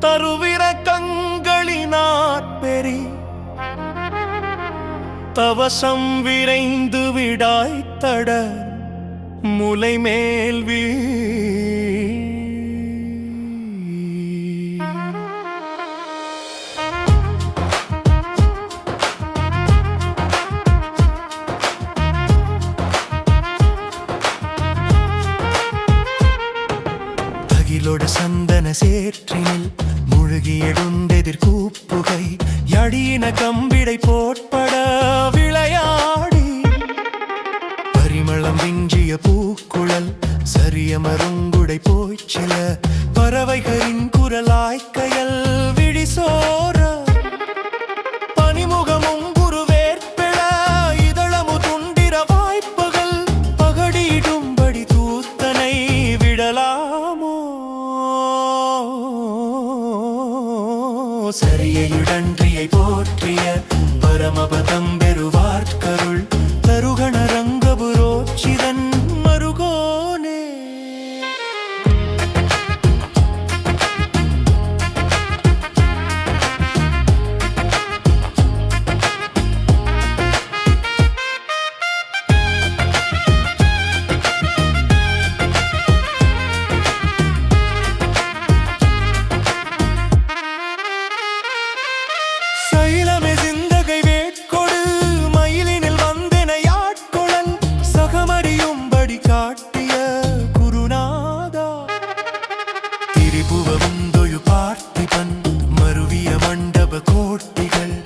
தருவிர கங்களினார் பெரி தவசம் விரைந்து விடாய்த்தட முலை மேல் வீ. தகிலொட சந்தன சேற்றினில் முழுகி எழுந்தெதிர் கூப்புகை யடியின கம்பிடை போட்பட விளையாடி. பரிமளம் விஞ்சிய பூக்குழல் சரியமருங்குடை போய்ச்சில பறவைகளின் குரலாய்க்கையல் சரியையுடன்றியை போற்றிய பரமபதம் பெறுவ சைலமே சிந்தகை வேட்கொடு. மயிலினில் வந்தென யாட்குழல். சகமறியும்படி காட்டிய குருநாதா. திரிபுவ முந்தொழு பார்த்திபன். கோட்டிகள்.